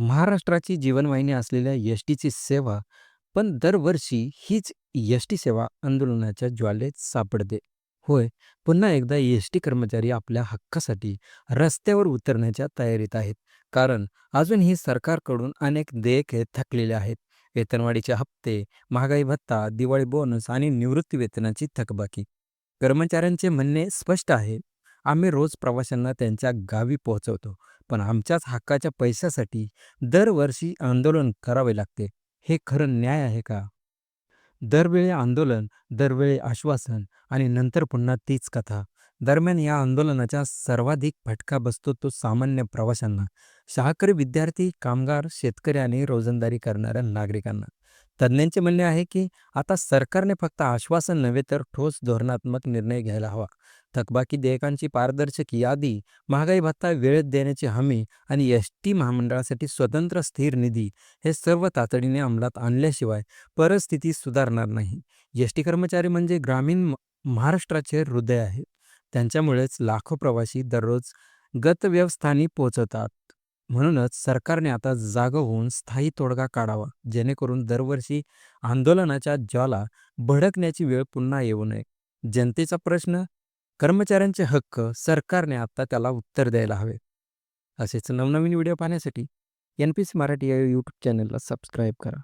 महाराष्ट्राची जीवनवाहिनी असलेल्या एस टीची सेवा पण दरवर्षी हीच एस टी सेवा आंदोलनाच्या ज्वालेत सापडते. होय, पुन्हा एकदा एस टी कर्मचारी आपल्या हक्कासाठी रस्त्यावर उतरण्याच्या तयारीत आहेत. कारण अजूनही सरकारकडून अनेक देयके थकलेले आहेत. वेतनवाढीचे हप्ते, महागाई भत्ता, दिवाळी बोनस आणि निवृत्ती वेतनाची थकबाकी. कर्मचाऱ्यांचे म्हणणे स्पष्ट आहे, आम्ही रोज प्रवाशांना त्यांच्या गावी पोहोचवतो, पण आमच्याच हक्काच्या पैशासाठी दरवर्षी आंदोलन करावे लागते. हे खरं न्याय आहे का? दरवेळी आंदोलन, दरवेळी आश्वासन आणि नंतर पुन्हा तीच कथा. दरम्यान या आंदोलनाचा सर्वाधिक फटका बसतो तो सामान्य प्रवाशांना, शाहकरी विद्यार्थी, कामगार, शेतकरी आणि रोजंदारी करणाऱ्या नागरिकांना. तज्ज्ञांचे म्हणणे आहे की आता सरकारने फक्त आश्वासन नव्हे तर ठोस धोरणात्मक निर्णय घ्यायला हवा. थकबाकी देयकांची पारदर्शक यादी, महागाई भत्ता वेळेत देण्याची हमी आणि एस टी महामंडळासाठी स्वतंत्र स्थिर निधी हे सर्व तातडीने अंमलात आणल्याशिवाय परिस्थिती सुधारणार नाही. एस टी कर्मचारी म्हणजे ग्रामीण महाराष्ट्राचे हृदय आहे. त्यांच्यामुळेच लाखो प्रवासी दररोज गतव्यवस्थानी पोहोचतात. म्हणूनच सरकारने आता जागं होऊन स्थायी तोडगा काढावा, जेणेकरून दरवर्षी आंदोलनाच्या ज्वाला भडकण्याची वेळ पुन्हा येऊ नये. जनतेचा प्रश्न, कर्मचाऱ्यांचे हक्क, सरकारने आता त्याला उत्तर द्यायला हवे. असेच नवनवीन व्हिडिओ पाहण्यासाठी एन पी सी मराठी या यूट्यूब चॅनलला सबस्क्राईब करा.